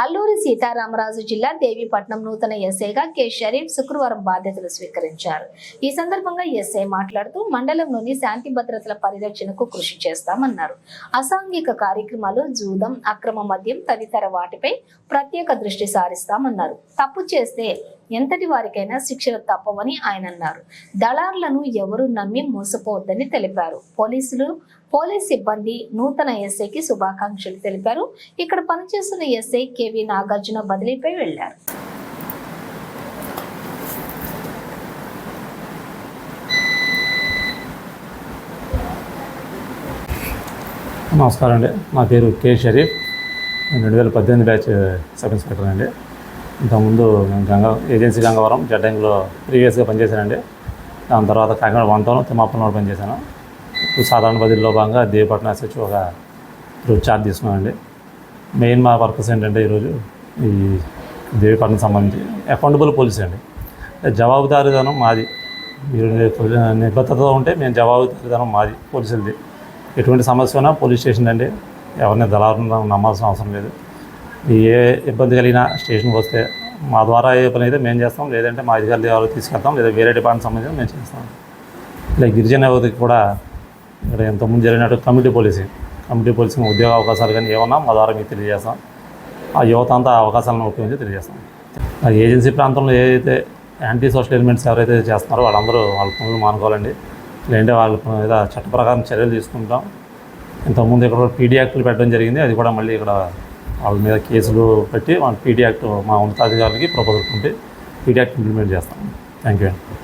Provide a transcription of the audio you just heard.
అల్లూరి సీతారామరాజు జిల్లా దేవీపట్నం నూతన ఎస్ఐగా కె. షరీఫ్ శుక్రవారం బాధ్యతలు స్వీకరించారు. ఈ సందర్భంగా ఎస్ఐ మాట్లాడుతూ మండలంలోని శాంతి భద్రతల పరిరక్షణకు కృషి చేస్తామన్నారు. అసాంఘిక కార్యక్రమాలు జూదం అక్రమ మద్యం తదితర వాటిపై ప్రత్యేక దృష్టి సారిస్తామన్నారు. తప్పు చేస్తే ఎంతటి వారికైనా శిక్షలు తప్పవని ఆయన అన్నారు. దళారులను ఎవరు నమ్మి మోసపోవద్దని తెలిపారు. పోలీసులు పోలీస్ సిబ్బంది నూతన ఎస్ఐకి శుభాకాంక్షలు తెలిపారు. ఇక్కడ పనిచేస్తున్న ఎస్ఐ కేవీ నాగార్జున బదిలీపై వెళ్ళారు నమస్కారం అండి. నా పేరు కే షరీఫ్. రెండు వేల పద్దెనిమిది బ్యాచ్ సబ్ ఇన్స్పెక్టర్ అండి. ఇంతకుముందు మేము గంగా ఏజెన్సీ గంగవరం జడ్డంగిలో ప్రీవియస్గా పనిచేశానండి. దాని తర్వాత కాకినాడ వంతవరం తిమ్మాపురంలో పనిచేశాను. ఇప్పుడు సాధారణ బదిలీలో భాగంగా దేవపట్నం ఎస్హెచ్ ఒక ఈరోజు ఛార్జ్ తీసుకున్నామండి మెయిన్ మా పర్పస్ ఏంటంటే ఈరోజు ఈ దేవపట్నం సంబంధించి అకౌంటబుల్ పోలీస్ అండి. జవాబుదారీతనం మాది. మీరు నిబద్ధతతో ఉంటే మేము జవాబుదారీతనం మాది పోలీసులది. ఎటువంటి సమస్య ఉన్నా పోలీస్ స్టేషన్ అండి. ఎవరిని దళారు నమ్మాల్సిన అవసరం లేదు. ఏ ఇబ్బంది కలిగినా స్టేషన్కి వస్తే మా ద్వారా ఏ పని అయితే మేము చేస్తాం లేదంటే మా అధికారులు ఎవరు తీసుకెళ్తాం లేదా వేరే డిపార్ట్మెంట్ సంబంధించి మేము చేస్తాం. ఇలా గిరిజన యువతకి కూడా ఇక్కడ ఇంతకుముందు జరిగినట్టు కమ్యూనిటీ పోలీసింగ్ కమ్యూనిటీ పోలీసింగ్ ఉద్యోగ అవకాశాలు కానీ ఏమన్నా మా ద్వారా మీకు తెలియజేస్తాం. ఆ యువత అంతా అవకాశాలను ఉపయోగించి తెలియజేస్తాం. ఆ ఏజెన్సీ ప్రాంతంలో ఏదైతే యాంటీ సోషల్ ఎలిమెంట్స్ ఎవరైతే చేస్తున్నారో వాళ్ళందరూ వాళ్ళ పనులు మానుకోవాలండి. లేదంటే వాళ్ళ మీద చట్ట ప్రకారం చర్యలు తీసుకుంటాం. ఇంతకుముందు ఇక్కడ పీడీ యాక్ట్లు పెట్టడం జరిగింది. అది కూడా మళ్ళీ ఇక్కడ వాళ్ళ మీద కేసులు పెట్టి వాళ్ళ పీడీ యాక్ట్ మా ఉన్నతాధికారులకి ప్రపోజల్ పంపి పీడీ యాక్ట్ ఇంప్లిమెంట్ చేస్తాం. థ్యాంక్ యూ అండి.